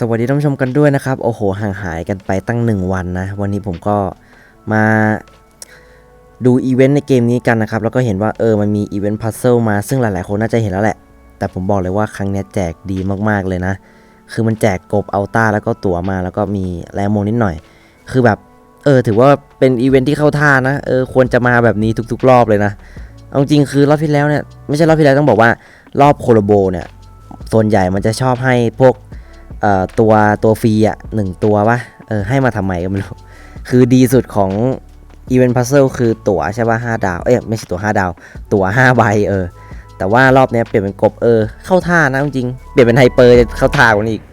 สวัสดีท่านผู้ชมกันด้วยนะครับ โอ้โห ห่างหายกันไปตั้งหนึ่งวันนะ วันนี้ผมก็มาดูอีเวนต์ในเกมนี้กันนะครับ แล้วก็เห็นว่าเออมันมีอีเวนต์พัซเซิลมาซึ่งหลายๆ คนน่าจะเห็นแล้วแหละ แต่ผมบอกเลยว่าครั้งนี้แจกดีมากๆเลยนะ คือมันแจกกบอัลต้าแล้วก็ตั๋วมาแล้วก็มีแลโมนิดหน่อย คือแบบเออถือว่าเป็นอีเวนต์ที่เข้าท่านะเออควรจะมาแบบนี้ทุกๆ รอบเลยนะเอาจริงคือรอบที่แล้วเนี่ยไม่ใช่รอบที่แล้วต้องบอกว่ารอบโคโลโบเนี่ยส่วนใหญ่มันจะชอบให้พวก เอ่อตัวตัวฟรีอะหนึ่งตัววะเออให้มาทำไมก็ไม่รู้ คือดีสุดของอีเวนต์พัซเซิลคือตั๋วใช่ป่ะห้าดาว เอ้ยไม่ใช่ตั๋วห้าดาว ตั๋วห้าใบเออ แต่ว่ารอบนี้เปลี่ยนเป็นกบเออ เข้าท่านะจริง เปลี่ยนเป็นไฮเปอร์เข้าท่ากว่านี้อีก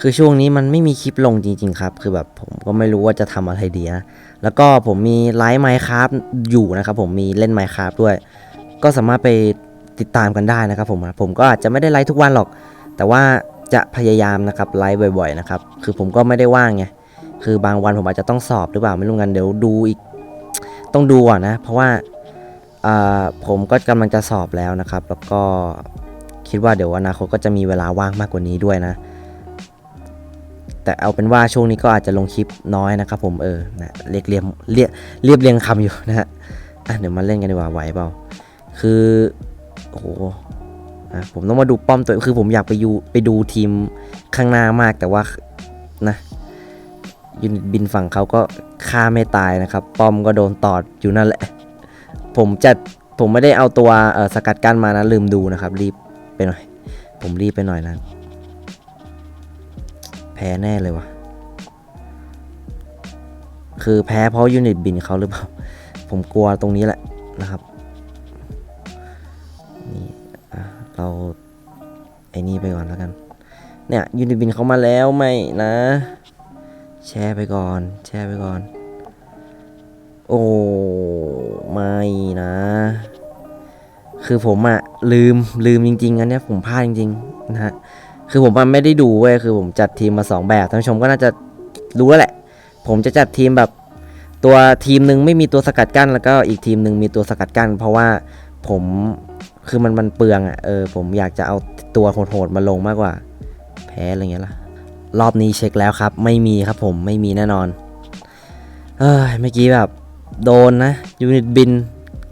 คือช่วงนี้มันไม่มีคลิปลงจริง ๆ ครับ คือแบบผมก็ไม่รู้ว่าจะทำอะไรดีนะแล้วก็ผมมีไลฟ์ไมค์ครับอยู่นะครับผมมีเล่นไมค์ครับด้วย ก็สามารถไปติดตามกันได้นะครับผมผมก็อาจจะไม่ได้ไลฟ์ทุกวันหรอก แต่ว่าจะพยายามนะครับไลฟ์บ่อยๆนะครับคือผมก็ไม่ได้ว่างไงคือบางวันผมอาจจะต้องสอบหรือเปล่าไม่รู้กันเดี๋ยวดูอีกต้องดูอะนะ เพราะว่าอ่าผมก็กำลังจะสอบแล้วนะครับ แล้วก็คิดว่าเดี๋ยวอนาคตก็จะมีเวลาว่างมากกว่านี้ด้วยนะ แต่เอาเป็นว่าช่วงนี้ก็อาจจะลงคลิปน้อยนะครับผมเออนะเรียกเรียมเรียบเรียบเรียงคำอยู่นะฮะอะเดี๋ยวมาเล่นกันดีกว่าไหวเปล่า คือโอ้โหอะผมต้องมาดูป้อมตัวคือผมอยากไปยูไปดูทีมข้างหน้ามากแต่ว่านะยูนิตบินฝั่งเขาก็ฆ่าไม่ตายนะครับ ป้อมก็โดนตอดอยู่นั่นแหละ ผมจะผมไม่ได้เอาตัวสกัดกั้นมานะลืมดูนะครับ รีบไปหน่อย ผมรีบไปหน่อยนะ พ้แน่เลยวะคือแพ้เพราะยูนิตบินเขาหรือเปล่า ผมกลัวตรงนี้แหละนะครับนี่เราไอ้นี่ไปก่อนแล้วกัน เนี่ยยูนิตบินเขามาแล้วไม่นะ แชร์ไปก่อน แชร์ไปก่อน โอ้ไม่นะ คือผมอะลืมลืมจริงๆอันเนี้ยผมพลาดจริง ๆ คือผมมันไม่ได้ดูเว้ยคือผมจัดทีมมา 2 แบบท่านผู้ชมก็น่าจะรู้แล้วแหละ ผมจะจัดทีมแบบตัวทีมหนึ่งไม่มีตัวสกัดกั้น แล้วก็อีกทีมหนึ่งมีตัวสกัดกั้น เพราะว่าผมคือมันมันเปลืองอะ่ะเออผมอยากจะเอาตัวโหดๆมาลงมากกว่า แพ้อะไรเงี้ยล่ะรอบนี้เช็คแล้วครับ ไม่มีครับผมไม่มีแน่นอน เอ้ยเมื่อกี้แบบโดนนะยูนิตบิน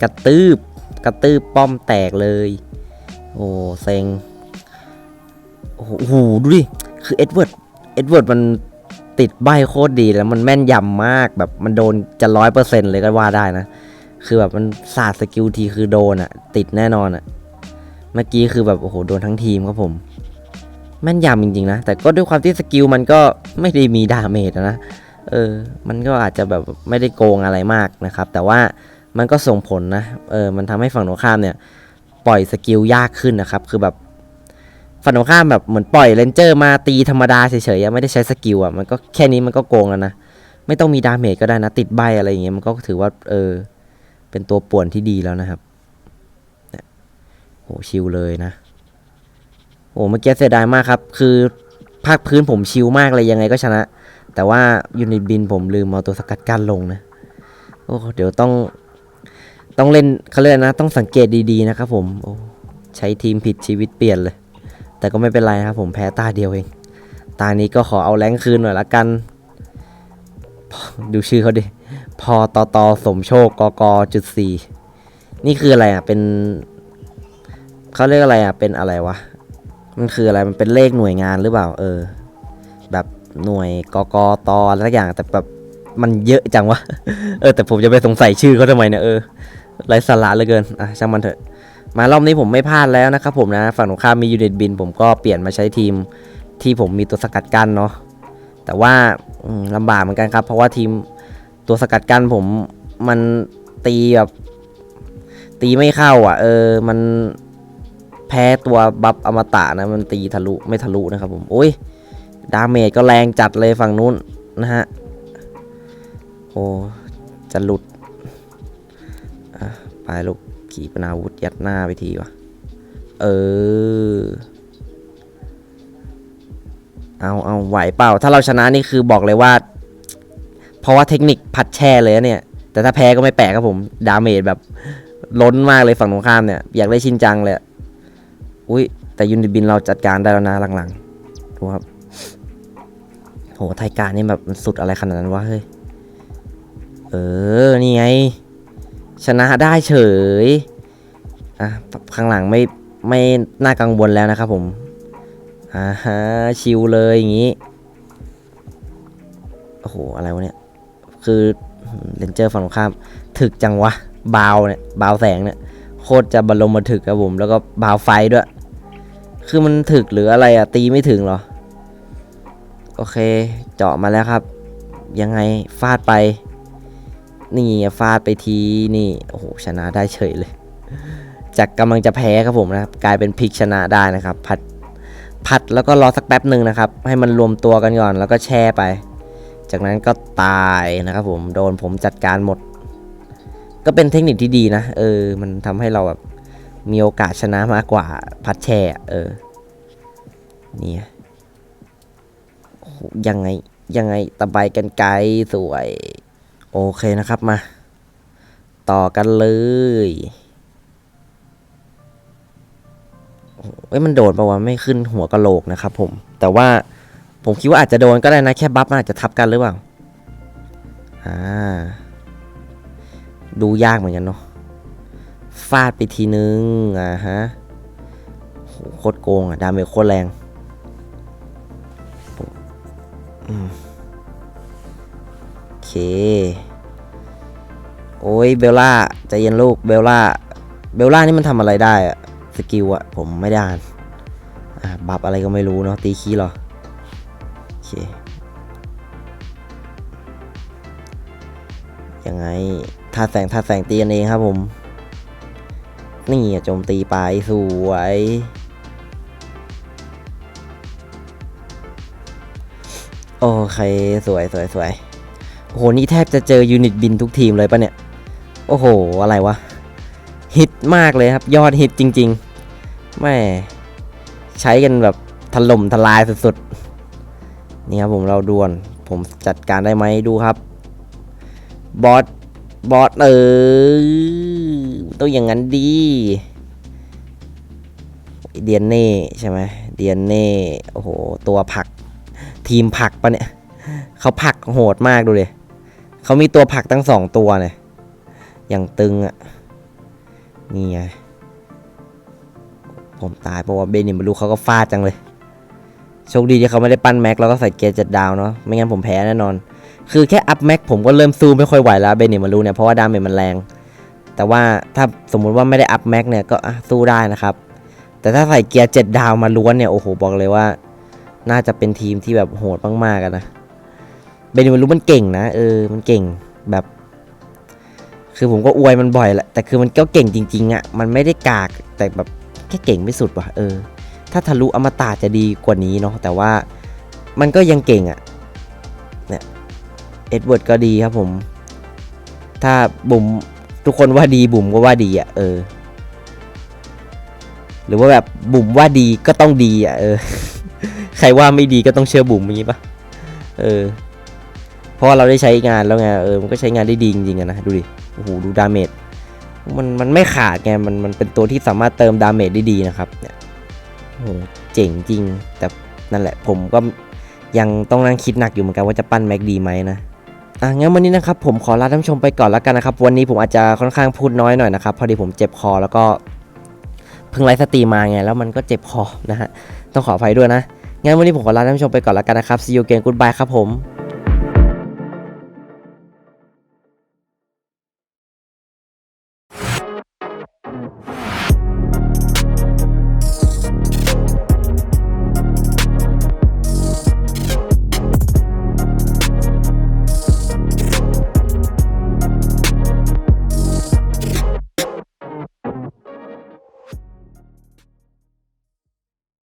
กระตืบกระตืบป้อมแตกเลย โอ้เซ็ง โอ้โหดูดิ คือเอ็ดเวิร์ดเอ็ดเวิร์ดมันติดใบโคตรดีแล้วมันแม่นยำมากแบบมันโดนจะร้อยเปอร์เซ็นต์เลยก็ว่าได้นะ คือแบบมันสาดสกิลทีคือโดนอะติดแน่นอนอะเมื่อกี้คือแบบโอ้โหโดนทั้งทีมครับผม แม่นยำจริงๆนะ แต่ก็ด้วยความที่สกิลมันก็ไม่ได้มีดาเมจนะเออ มันก็อาจจะแบบไม่ได้โกงอะไรมากนะครับ แต่ว่ามันก็ส่งผลนะ เออ มันทำให้ฝั่งตรงข้ามเนี่ย ปล่อยสกิลยากขึ้นนะครับ คือแบบ ฝั่งตรงข้ามแบบเหมือนปล่อยเลนเจอร์มาตีธรรมดาเฉยๆไม่ได้ใช้สกิลอะมันก็แค่นี้มันก็โกงแล้วนะ ไม่ต้องมีดาเมจก็ได้นะ ติดใบอะไรอย่างเงี้ยมันก็ถือว่าเออ เป็นตัวป่วนที่ดีแล้วนะครับโหชิลเลยนะโหเมื่อกี้เสียดายมากครับ คือภาคพื้นผมชิลมากเลยยังไงก็ชนะ แต่ว่ายูนิตบินผมลืมเอาตัวสกัดกั้นลงนะโอ้เดี๋ยวต้องต้องเล่นเขาเรียกนะ ต้องสังเกตดีๆนะครับผมโอ้ใช้ทีมผิดชีวิตเปลี่ยนเลย แต่ก็ไม่เป็นไรครับผมแพ้ตาเดียวเอง ตานี้ก็ขอเอาแรงคืนหน่อยละกัน ดูชื่อเขาดิ พอตอตอสมโชคกกจุดสี่นี่คืออะไรอะ เป็นเขาเรียกอะไรอะ เป็นอะไรวะ มันคืออะไร มันเป็นเลขหน่วยงานหรือเปล่า เออ แบบหน่วยกกตอะไรสักอย่าง แต่แบบมันเยอะจังวะ เออ แต่ผมจะไปสงสัยชื่อเขาทำไมเนี่ยเออไร้สาระเหลือเกิน อะ ช่างมันเถอะ มารอบนี้ผมไม่พลาดแล้วนะครับผมนะฝั่งตรงข้ามมียูนิตบิน ผมก็เปลี่ยนมาใช้ทีมที่ผมมีตัวสกัดกั้นเนาะแต่ว่าอืมลำบากเหมือนกันครับ เพราะว่าทีมตัวสกัดกั้นผมมันตีแบบตีไม่เข้าอะ เออมันแพ้ตัวบัฟอมตะนะมันตีทะลุไม่ทะลุนะครับผมโอ้ยดาเมจก็แรงจัดเลยฝั่งนู้นนะฮะโอ้จะหลุดไปลูก ขีปนาวุธยัดหน้าไปทีวะ เออ เอาเอาไหวเปล่า ถ้าเราชนะนี่คือบอกเลยว่า เพราะว่าเทคนิคพัดแช่เลยเนี่ย แต่ถ้าแพ้ก็ไม่แปลกครับผม ดาเมจแบบล้นมากเลยฝั่งตรงข้ามเนี่ย อยากได้ชินจังเลยอะอุ้ยแต่ยูนิบินเราจัดการได้แล้วนะหลังๆดูครับ โหไทยการนี่แบบมันสุดอะไรขนาดนั้นวะเฮ้ย เออ นี่ไง ชนะได้เฉยอะข้างหลังไม่ไม่น่ากังวลแล้วนะครับผมอ่าฮะชิลเลยอย่างงี้โอ้โหอะไรวะเนี่ย คือเลนเจอร์ฝั่งข้ามถึกจังวะบาวเนี่ยบาวแสงเนี่ยโคตรจะบรมมาถึกครับผมแล้วก็บาวไฟด้วย คือมันถึกหรืออะไรอะตีไม่ถึงหรอ โอเค เจาะมาแล้วครับ ยังไงฟาดไป นี่ฟาดไปทีนี่โอ้โหชนะได้เฉยเลย จากกำลังจะแพ้ครับผมนะครับกลายเป็นพลิกชนะได้นะครับ พัดพัดแล้วก็รอสักแป๊บหนึ่งนะครับ ให้มันรวมตัวกันก่อนแล้วก็แช่ไป จากนั้นก็ตายนะครับผมโดนผมจัดการหมด ก็เป็นเทคนิคที่ดีนะ เออ มันทำให้เราแบบมีโอกาสชนะมากกว่าพัดแช่เออเนี่ยยังไงยังไงตะไบกันไกลสวย โอเคนะครับมา ต่อกันเลยเอ้ยมันโดนปะวะไม่ขึ้นหัวกะโหลกนะครับผม แต่ว่าผมคิดว่าอาจจะโดนก็ได้นะ แค่บัฟมันอาจจะทับกันหรือเปล่า อ่า ดูยากเหมือนกันเนาะ ฟาดไปทีนึง อ่าฮะโคตรโกงอะ ดาเมจโคตรแรงอืม เค โอ้ยเบลล่าใจเย็นลูกเบลล่าเบลล่านี่มันทำอะไรได้อะสกิลอะผมไม่ได้อ่านบัฟอะไรก็ไม่รู้เนาะตีคีหรอ โอเค ยังไงท่าแสงท่าแสงตีกันเองครับผม นี่โจมตีไปสวยโอเค สวยสวยสวย โหนี่แทบจะเจอยูนิตบินทุกทีมเลยปะเนี่ย โอ้โห อะไรวะ ฮิตมากเลยครับ ยอดฮิตจริงๆแม่ใช้กันแบบถล่มทลายสุดๆ นี่ครับผมเราดวน ผมจัดการได้ไหมดูครับ บอส บอสเออต้องอย่างนั้นดี เดียนเน่ใช่ไหมเดียนเน่ โอ้โห ตัวผัก ทีมผักปะเนี่ย เขาผักโหดมากดูเลย เขามีตัวผักตั้งสองตัวเนี่ยอย่างตึงอะ่ะ นี่ไง ผมตายเพราะว่าเบนิมารูเขาก็ฟาดจังเลย โชคดีที่เขาไม่ได้ปั้นแม็กแล้วก็ใส่เกียร์เจ็ดดาวเนาะ ไม่งั้นผมแพ้แน่นอน คือแค่อัพแม็กผมก็เริ่มสู้ไม่ค่อยไหวแล้วเบนิมารูเนี่ย เพราะว่าดาเมจมันแรง แต่ว่าถ้าสมมุติว่าไม่ได้อัพแม็กเนี่ยก็สู้ได้นะครับ แต่ถ้าใส่เกียร์เจ็ดดาวมาล้วนเนี่ย โอ้โห บอกเลยว่า น่าจะเป็นทีมที่แบบโหดมากๆอะนะ เบนิมารูมันเก่งนะเออมันเก่งแบบ คือผมก็อวยมันบ่อยแหละแต่คือมันก็เก่งจริงๆอะ่ะมันไม่ได้กากแต่แบบแค่เก่งไม่สุดว่ะเออ ถ้าทะลุอมตะจะดีกว่านี้เนาะแต่ว่ามันก็ยังเก่งอะ่ะเนี่ยเอ็ดเวิร์ดก็ดีครับผม ถ้าบุ๋มทุกคนว่าดีบุ๋มก็ว่าดีอะ่ะเออ หรือว่าแบบบุ๋มว่าดีก็ต้องดีอะ่ะเออ ใครว่าไม่ดีก็ต้องเชื่อบุ๋มอย่างนี้ปะเออ เพราะเราได้ใช้งานแล้วไงเออมันก็ใช้งานได้ดีจริงๆนะดูดิโอ้โหดูดาเมจมันมันไม่ขาดไงมันมันเป็นตัวที่สามารถเติมดาเมจได้ดีนะครับเนี่ยโอ้โหเจ๋งจริง แต่นั่นแหละผมก็ยังต้องนั่งคิดหนักอยู่เหมือนกันว่าจะปั้นแม็กดีไหมนะอะงั้นวันนี้นะครับผมขอลาท่านผู้ชมไปก่อนแล้วกันนะครับ วันนี้ผมอาจจะค่อนข้างพูดน้อยหน่อยนะครับพอดีผมเจ็บคอแล้วก็เพิ่งไลฟ์สตรีมมาไงแล้วมันก็เจ็บคอนะฮะต้องขออภัยด้วยนะงั้นวันนี้ผมขอลาท่านผู้ชมไปก่อนแล้วกันนะครับ see you again goodbye ครับผม